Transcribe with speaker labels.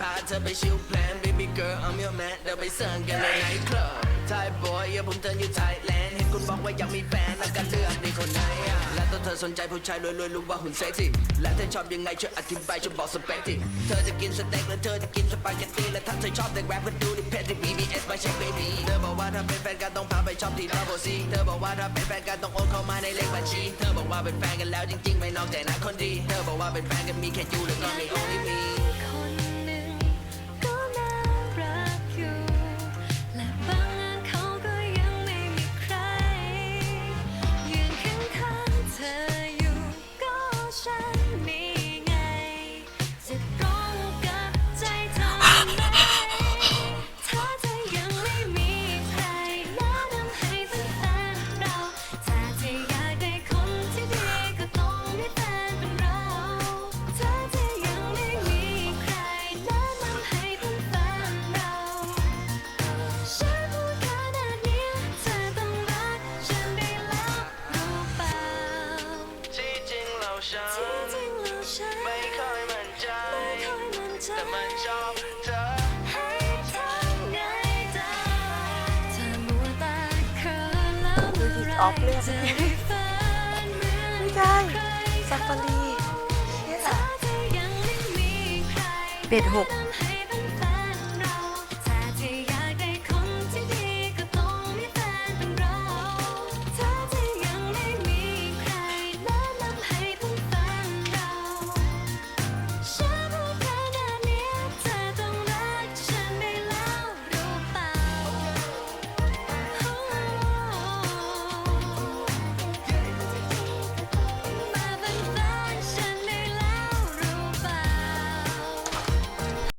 Speaker 1: พาเธอไปชิลแพลน baby girl I'm your man เดี๋ยวไปเซิร์นกันในไนท์คลับไทยบอยอย่าผมเตือนอยู่ไทยแลนด์เห็นคุณบอกว่าอยากมีแฟนแล้วกันเลือกในคนไหนอะและตัวเธอสนใจผู้ชายรวยๆรู้ว่าหุ่นเซ็กซี่และเธอชอบยังไงช่วยอธิบายช่วยบอกสเปคทีเธอจะกินสเต็กหรือเธอจะกินสปาเกตตี้และถ้าเธอชอบเด็กแรปก็ดูดิเพจที่ BBS มาเช็ค baby เธอบอกว่าถ้าเป็นแฟนกันต้องพาไปชอบที่ลาโบซีเธอบอกว่าถ้าเป็นแฟนกันต้องโอนเข้ามาในเลขบัญชี เธอบอกว่าเป็นแฟนกันแล้วจริงๆ ไม่นอกใจนะคนดี เธอบอกว่าเป็นแฟนกันมีแค่ยูแล้วก็มี only me
Speaker 2: ออฟเลือก
Speaker 3: จะได้ฝันเหมือน
Speaker 2: ไม่ได้
Speaker 3: ใคร
Speaker 2: ซาฟารี
Speaker 3: ถ้าเธอยังไม่มีใคร
Speaker 2: เป็ดหก
Speaker 3: แนะนำให้